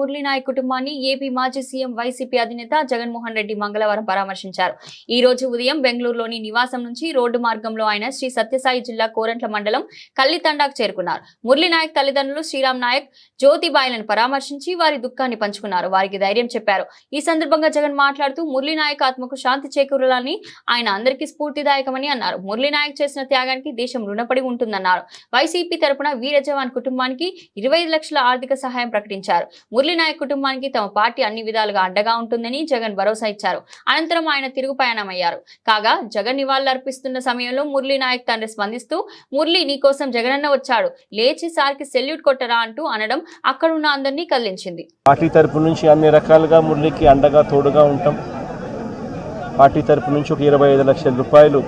మురళీ కుటుంబాన్ని ఏపీ మాజీ CM YCP అధినేత జగన్మోహన్ రెడ్డి మంగళవారం పరామర్శించారు. ఈ రోజు ఉదయం బెంగళూరులోని నివాసం నుంచి రోడ్డు మార్గంలో ఆయన శ్రీ సత్యసాయి జిల్లా కోరంట్ల మండలం కల్లితండాకు చేరుకున్నారు. మురళీనాయక్ తల్లిదండ్రులు శ్రీరామ్ నాయక్ జ్యోతిబాయిలను పరామర్శించి వారి దుఃఖాన్ని పంచుకున్నారు. వారికి ధైర్యం చెప్పారు. ఈ సందర్భంగా జగన్ మాట్లాడుతూ మురళీనాయక్ ఆత్మకు శాంతి చేకూరాలని ఆయన అందరికీ స్ఫూర్తిదాయకమని అన్నారు. మురళీనాయక్ చేసిన త్యాగానికి దేశం రుణపడి ఉంటుందన్నారు. వైసీపీ తరపున వీర జవాన్ కుటుంబానికి ఇరవై లక్షల ఆర్థిక సహాయం ప్రకటించారు. మురళీ నాయక్ కుటుంబానికి తమ పార్టీ అన్ని విధాలుగా అండగా ఉంటుందని జగన్ భరోసా ఇచ్చారు. అనంతరం ఆయన తిరుగు ప్రయాణమయ్యారు కాగా జగన్ నివాళులర్పిస్తున్న సమయంలో మురళీ నాయక్ తండ్రి స్పందిస్తూ మురళి నీకోసం జగనన్న వచ్చాడు. లేచి సార్కి సెల్యూట్ కొట్టరా అంటూ అనడం అక్కడున్న అందరినీ కదిలించింది. పార్టీ తరపు నుంచి అన్ని రకాలుగా మురళికి అండగా తోడుగా ఉంటాం. పార్టీ తరపు నుంచి ఒక ఇరవై ఐదు లక్షల రూపాయలు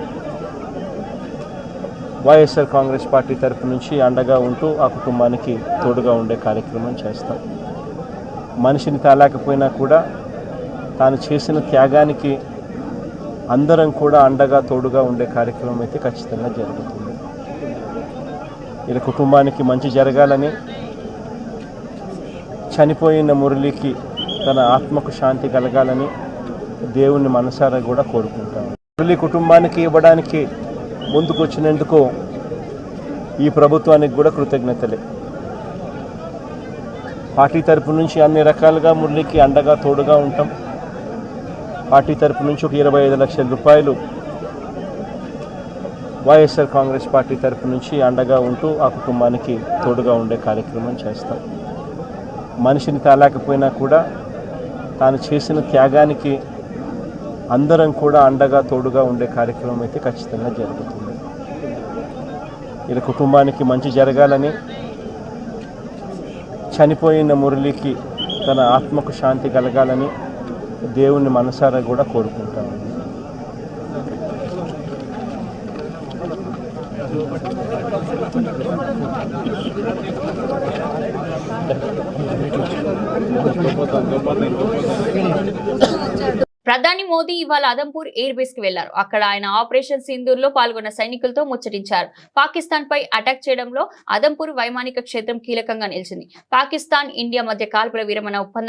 వైఎస్ఆర్ కాంగ్రెస్ పార్టీ తరపు నుంచి అండగా ఉంటూ ఆ కుటుంబానికి తోడుగా ఉండే కార్యక్రమం చేస్తాం. మనిషిని తాలేకపోయినా కూడా తాను చేసిన త్యాగానికి అందరం కూడా అండగా తోడుగా ఉండే కార్యక్రమం అయితే ఖచ్చితంగా జరుగుతుంది. ఇలా కుటుంబానికి మంచి జరగాలని చనిపోయిన మురళికి తన ఆత్మకు శాంతి కలగాలని దేవుని మనసారా కూడా కోరుకుంటాను మురళి కుటుంబానికి ఇవ్వడానికి ముందుకు వచ్చినందుకు ఈ ప్రభుత్వానికి కూడా కృతజ్ఞతలే. పార్టీ తరపు నుంచి అన్ని రకాలుగా మురళికి అండగా తోడుగా ఉంటాం. పార్టీ తరపు నుంచి ఒక ఇరవై ఐదు లక్షల రూపాయలు వైఎస్ఆర్ కాంగ్రెస్ పార్టీ తరపు నుంచి అండగా ఉంటూ ఆ కుటుంబానికి తోడుగా ఉండే కార్యక్రమం చేస్తాం. మనిషిని తాలేకపోయినా కూడా తాను చేసిన త్యాగానికి అందరం కూడా అండగా తోడుగా ఉండే కార్యక్రమం అయితే ఖచ్చితంగా జరుగుతుంది. ఇలా కుటుంబానికి మంచి జరగాలని చనిపోయిన మురళికి తన ఆత్మకు శాంతి కలగాలని దేవుణ్ణి మనసారా కూడా కోరుకుంటాను ప్రధాని మోదీ ఇవాళ అదంపూర్ ఎయిర్ బేస్కి వెళ్ళారు. అక్కడ ఆయన ఆపరేషన్ సింధూర్లో పాల్గొన్న సైనికులతో ముచ్చటించారు. పాకిస్తాన్ పై అటాక్ చేయడంలో అదంపూర్ వైమానిక క్షేత్రం కీలకంగా నిలిచింది. పాకిస్తాన్ ఇండియా మధ్య కాల్పుల విరమణ ఒప్పందం